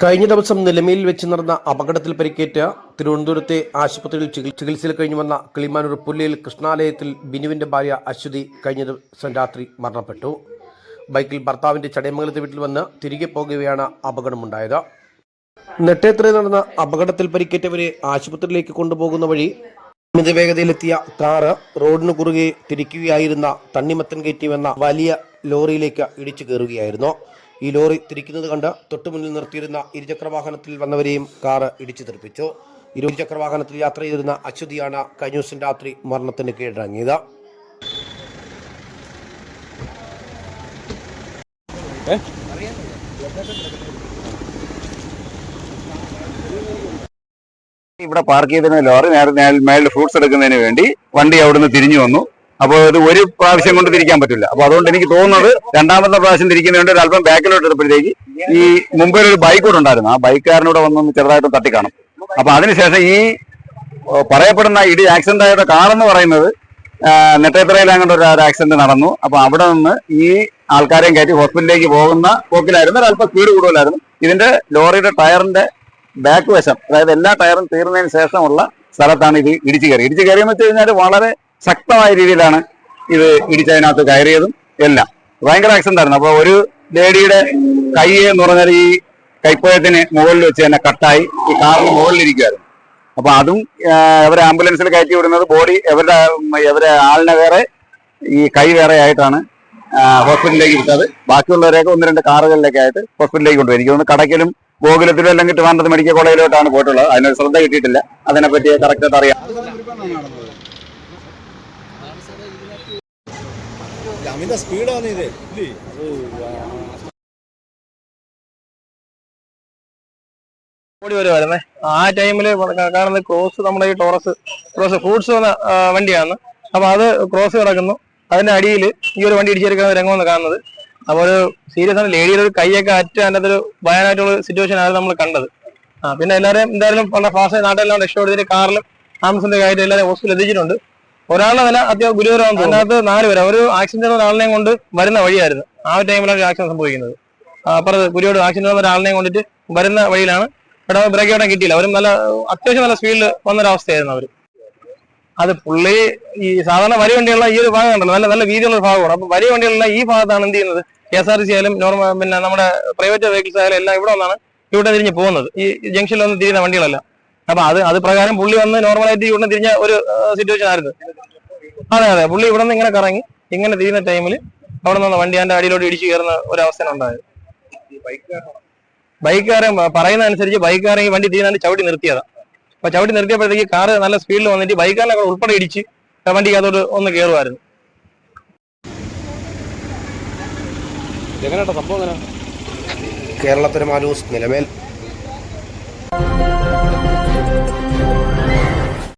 കഴിഞ്ഞ ദിവസം നിലമേലിൽ വെച്ച് നടന്ന അപകടത്തിൽ പരിക്കേറ്റ തിരുവനന്തപുരത്തെ ആശുപത്രിയിൽ ചികിത്സയിൽ കഴിഞ്ഞു വന്ന കിളിമാനൂർ പുല്ലയിൽ കൃഷ്ണാലയത്തിൽ ബിനുവിന്റെ ഭാര്യ അശ്വതി കഴിഞ്ഞ ദിവസം രാത്രി മരണപ്പെട്ടു. ബൈക്കിൽ ഭർത്താവിന്റെ ചടയമംഗലത്തെ വീട്ടിൽ വന്ന് തിരികെ പോകുകയാണ് അപകടമുണ്ടായത്. നെട്ടേത്തറയിൽ നടന്ന അപകടത്തിൽ പരിക്കേറ്റവരെ ആശുപത്രിയിലേക്ക് കൊണ്ടുപോകുന്ന വഴി അമിത വേഗതയിലെത്തിയ കാറ് റോഡിന് കുറുകെ തിരിക്കുകയായിരുന്ന തണ്ണിമത്തൻ കയറ്റി വന്ന വലിയ ലോറിയിലേക്ക് ഇടിച്ചു കയറുകയായിരുന്നു. ഈ ലോറി തിരിക്കുന്നത് കണ്ട് തൊട്ടുമുന്നിൽ നിർത്തിയിരുന്ന ഇരുചക്ര വാഹനത്തിൽ വന്നവരെയും കാറ് ഇടിച്ചു തെറിപ്പിച്ചു. ഇരുചക്ര വാഹനത്തിൽ യാത്ര ചെയ്തിരുന്ന അശ്വതിയാണ് കഴിഞ്ഞ ദിവസം രാത്രി മരണത്തിന് കീഴടങ്ങിയത്. ഇവിടെ പാർക്ക് ചെയ്തിരുന്ന ലോറി നേരെ മേളിൽ ഫ്രൂട്ട്സ് എടുക്കുന്നതിന് വേണ്ടി വണ്ടി അവിടുന്ന് തിരിഞ്ഞു വന്നു. അപ്പോൾ അത് ഒരു പ്രാവശ്യം കൊണ്ട് തിരിക്കാൻ പറ്റില്ല. അപ്പൊ അതുകൊണ്ട് എനിക്ക് തോന്നുന്നത് രണ്ടാമത്തെ പ്രാവശ്യം തിരിക്കുന്നതുകൊണ്ട് ഒരു അല്പം ബാക്കിലോട്ട് എടുത്തപ്പോഴത്തേക്ക് ഈ മുമ്പിൽ ഒരു ബൈക്ക് കൂടെ ഉണ്ടായിരുന്നു. ആ ബൈക്കുകാരനൂടെ വന്നൊന്ന് ചെറുതായിട്ട് തട്ടിക്കാണും. അപ്പൊ അതിനുശേഷം ഈ പറയപ്പെടുന്ന ഇടി ആക്സിഡന്റ് ആയ കാറെന്ന് പറയുന്നത് നെട്ടേത്തറയിലങ്ങോട്ട് ഒരു ആക്സിഡന്റ് നടന്നു. അപ്പൊ അവിടെ നിന്ന് ഈ ആൾക്കാരെയും കയറ്റി ഹോസ്പിറ്റലിലേക്ക് പോകുന്ന പോക്കിലായിരുന്നു. ഒരല്പം സ്പീഡ് കൂടുതലായിരുന്നു. ഇതിന്റെ ലോറിയുടെ ടയറിന്റെ ബാക്ക് വശം അതായത് എല്ലാ ടയറും തീർന്നതിന് ശേഷമുള്ള സ്ഥലത്താണ് ഇത് ഇടിച്ചു കയറി ഇടിച്ചു കയറിയെന്ന് വെച്ച് കഴിഞ്ഞാൽ വളരെ ശക്തമായ രീതിയിലാണ് ഇത് ഇടിച്ചതിനകത്ത് കയറിയതും എല്ലാം. ഭയങ്കര ആക്സിഡന്റ് ആയിരുന്നു. അപ്പൊ ഒരു ലേഡിയുടെ കൈ എന്ന് പറഞ്ഞാൽ ഈ കൈപ്പോയത്തിന് മുകളിൽ വെച്ച് തന്നെ കട്ടായി ഈ കാറിന് മുകളിലിരിക്കുമായിരുന്നു അപ്പൊ അതും അവരെ ആംബുലൻസിൽ കയറ്റി വിടുന്നത് ബോഡി അവരുടെ അവരെ ആളിനെ വേറെ ഈ കൈ വേറെ ആയിട്ടാണ് ഹോസ്പിറ്റലിലേക്ക് വിട്ടത്. ബാക്കിയുള്ളവരെയൊക്കെ ഒന്ന് രണ്ട് കാറുകളിലൊക്കെ ആയിട്ട് ഹോസ്പിറ്റലിലേക്ക് കൊണ്ടുപോയി. എനിക്ക് തോന്നുന്നു കടയ്ക്കലും ഗോകുലത്തിലും അല്ലെങ്കിൽ ട്രിവാൻഡ്രത്ത് മെഡിക്കൽ കോളേജിലോട്ടാണ് പോയിട്ടുള്ളത്. അതിനൊരു ശ്രദ്ധ കിട്ടിയിട്ടില്ല. അതിനെപ്പറ്റി കറക്റ്റായിട്ട് അറിയാം. അമിത സ്പീഡാണ് ഇത്. വരുമായിരുന്നേ ആ ടൈമിൽ കാണുന്ന ക്രോസ് നമ്മുടെ ഈ ടോറസ് ക്രോസ് ഫ്രൂട്ട്സ് വന്ന വണ്ടിയാണ്. അപ്പൊ അത് ക്രോസ് കിടക്കുന്നു. അതിന്റെ അടിയിൽ ഈ ഒരു വണ്ടി ഇടിച്ചെടുക്കുന്ന രംഗമെന്ന് കാണുന്നത്. അപ്പൊ ഒരു സീരിയസ് ആണ്. ലേഡിയുടെ ഒരു കൈയൊക്കെ അറ്റ അതിന്റെ ഒരു ഭയാനായിട്ടുള്ള സിറ്റുവേഷൻ ആയിരുന്നു നമ്മൾ കണ്ടത്. ആ പിന്നെ എല്ലാവരെയും എന്തായാലും വളരെ ഫാസ്റ്റ് നാട്ടിലെല്ലാം രക്ഷപ്പെടുത്തിട്ട് കാറിലും ആംബുലൻസിന്റെ കാര്യത്തിൽ എല്ലാവരും ഹോസ്പിറ്റലിൽ എത്തിച്ചിട്ടുണ്ട്. ഒരാളുടെ നില അത്യാവശ്യം ഗുരുതരമാണ് അതിനകത്ത് നാല് പേര്. ഒരു ആക്സിഡന്റ് ഒരാളിനെയും കൊണ്ട് വരുന്ന വഴിയായിരുന്നു. ആ ഒരു ടൈമിലാണ് ആക്സിഡന്റ് സംഭവിക്കുന്നത്. അപ്പുറത്ത് ഗുരുവോട് ആക്സിഡന്റ് വന്ന ഒരാളിനെയും കൊണ്ടിട്ട് വരുന്ന വഴിയിലാണ്. ഇവിടെ ബ്രേക്ക് അവിടെ കിട്ടിയില്ല. അവരും നല്ല അത്യാവശ്യം നല്ല സ്പീഡിൽ വന്നൊരവസ്ഥയായിരുന്നു അവർ അത് പുള്ളി ഈ സാധാരണ വരി വണ്ടിയുള്ള ഈ ഒരു ഭാഗം ഉണ്ടല്ലോ നല്ല നല്ല വീതിയുള്ള ഭാഗമാണ്. അപ്പൊ വരി വണ്ടികളുള്ള ഈ ഭാഗത്താണ് എന്ത് ചെയ്യുന്നത്? കെ എസ് ആർ സി ആയാലും നോർമൽ പിന്നെ നമ്മുടെ പ്രൈവറ്റ് വെഹിക്കിൾസ് ആയാലും എല്ലാം ഇവിടെ വന്നാണ് ഇവിടെ തിരിഞ്ഞ് പോകുന്നത്. ഈ ജംഗ്ഷനിൽ ഒന്നും തിരിയുന്ന വണ്ടികളെല്ലാം. അപ്പൊ അത് അത് പ്രകാരം പുള്ളി വന്ന് നോർമലായിട്ട് ഇവിടെ തിരിഞ്ഞ ഒരു സിറ്റുവേഷൻ ആയിരുന്നു. അതെ അതെ. പുള്ളി ഇവിടെ നിന്ന് ഇങ്ങനെ കറങ്ങി ഇങ്ങനെ തിരിയുന്ന ടൈമിൽ അവിടെ നിന്ന് വണ്ടി അതിന്റെ അടിയിലോട്ട് ഇടിച്ചു കയറുന്ന ഒരു അവസ്ഥ ഉണ്ടായത്. ബൈക്കുകാരൻ പറയുന്ന അനുസരിച്ച് ബൈക്കുകാരൻ ഈ വണ്ടി തിരിയാണ്ട് ചവിട്ടി നിർത്തിയതാ. അപ്പൊ ചവിട്ടി നിർത്തിയപ്പോഴത്തേക്ക് കാറ് നല്ല സ്പീഡിൽ വന്നിട്ട് ബൈക്കുകാരനെ കൂടെ ഉൾപ്പെടെ ഇടിച്ച് വണ്ടിക്കകത്തോട്ട് ഒന്ന് കയറുമായിരുന്നു മാനൂസ് നിലമേൽ.